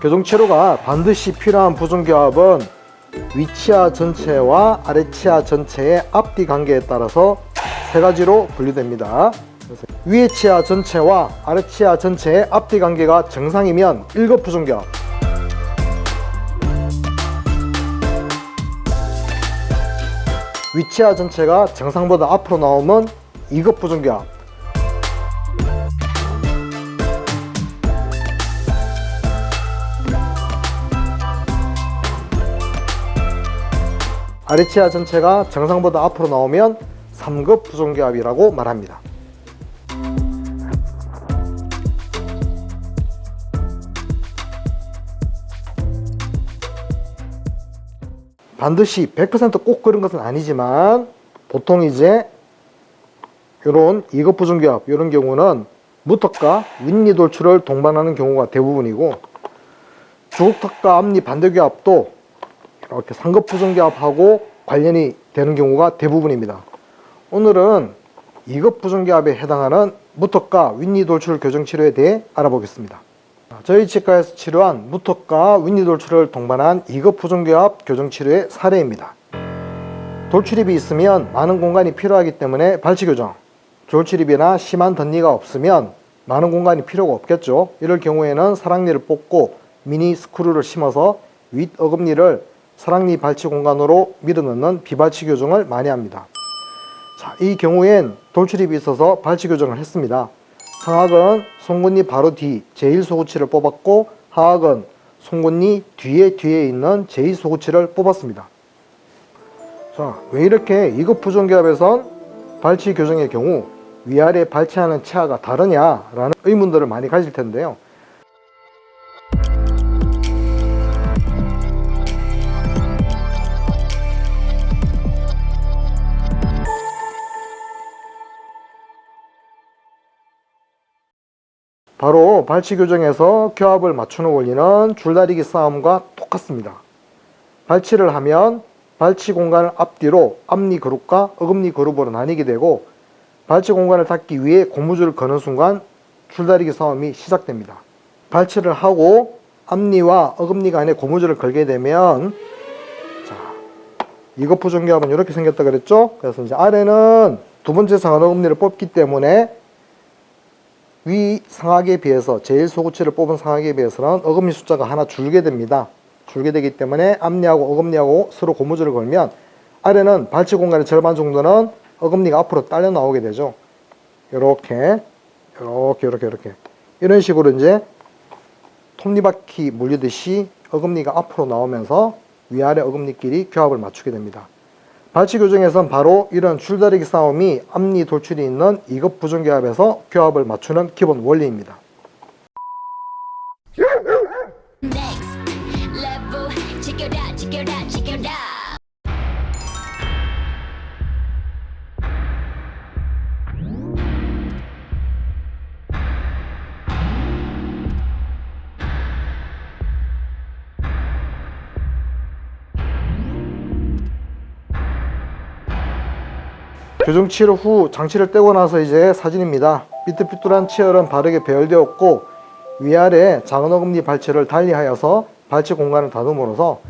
교정치료가 반드시 필요한 부종교합은 위치하 전체와 아래치하 전체의 앞뒤 관계에 따라서 세 가지로 분류됩니다. 위에 치하 전체와 아래 치하 전체의 앞뒤 관계가 정상이면 1급 부종교합 위치하 전체가 정상보다 앞으로 나오면 2급 부종교합 아래치아 전체가 정상보다 앞으로 나오면 3급 부종기압이라고 말합니다. 반드시 100%꼭 그런 것은 아니지만 보통 이제 이런 2급 부종기압 이런 경우는 무턱과 윗니 돌출을 동반하는 경우가 대부분이고 주옥턱과 앞니 반대기압도 이렇게 상급 부정기압하고 관련이 되는 경우가 대부분입니다. 오늘은 2급 부정기압에 해당하는 무턱과 윗니 돌출 교정 치료에 대해 알아보겠습니다. 저희 치과에서 치료한 무턱과 윗니 돌출을 동반한 2급 부정기압 교정 치료의 사례입니다. 돌출입이 있으면 많은 공간이 필요하기 때문에 발치 교정, 돌출입이나 심한 덧니가 없으면 많은 공간이 필요가 없겠죠. 이럴 경우에는 사랑니를 뽑고 미니 스크루를 심어서 윗 어금니를 사랑니 발치 공간으로 밀어넣는 비발치 교정을 많이 합니다. 자, 이 경우엔 돌출입이 있어서 발치 교정을 했습니다. 상악은 송곳니 바로 뒤 제1소구치를 뽑았고 하악은 송곳니 뒤에 뒤에 있는 제2소구치를 뽑았습니다. 자, 왜 이렇게 2급 부정기압에선 발치 교정의 경우 위아래 발치하는 치아가 다르냐라는 의문들을 많이 가질 텐데요. 바로 발치 교정에서 교합을 맞추는 원리는 줄다리기 싸움과 똑같습니다. 발치를 하면 발치 공간을 앞뒤로 앞니 그룹과 어금니 그룹으로 나뉘게 되고 발치 공간을 닫기 위해 고무줄을 거는 순간 줄다리기 싸움이 시작됩니다. 발치를 하고 앞니와 어금니 간에 고무줄을 걸게 되면 자, 이거 부정교합은 이렇게 생겼다 그랬죠? 그래서 이제 아래는 두 번째 상하 어금니를 뽑기 때문에 위 상하기에 비해서 제일 소구치를 뽑은 상하기에 비해서는 어금니 숫자가 하나 줄게 됩니다. 줄게 되기 때문에 앞니하고 어금니하고 서로 고무줄을 걸면 아래는 발치 공간의 절반 정도는 어금니가 앞으로 딸려 나오게 되죠. 이렇게 이렇게 이렇게 이렇게 이런 식으로 이제 톱니바퀴 물리듯이 어금니가 앞으로 나오면서 위아래 어금니끼리 교합을 맞추게 됩니다. 발치 교정에선 바로 이런 줄다리기 싸움이 앞니 돌출이 있는 2급 부정교합에서 교합을 맞추는 기본 원리입니다. Next level. 교정 치료 후 장치를 떼고 나서 이제 사진입니다. 삐뚤삐뚤한 치열은 바르게 배열되었고 위아래 작은 어금니 발치를 달리하여서 발치 공간을 다듬으로써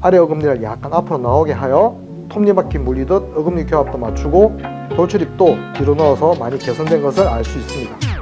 아래 어금니를 약간 앞으로 나오게 하여 톱니바퀴 물리듯 어금니 교합도 맞추고 돌출입도 뒤로 넣어서 많이 개선된 것을 알 수 있습니다.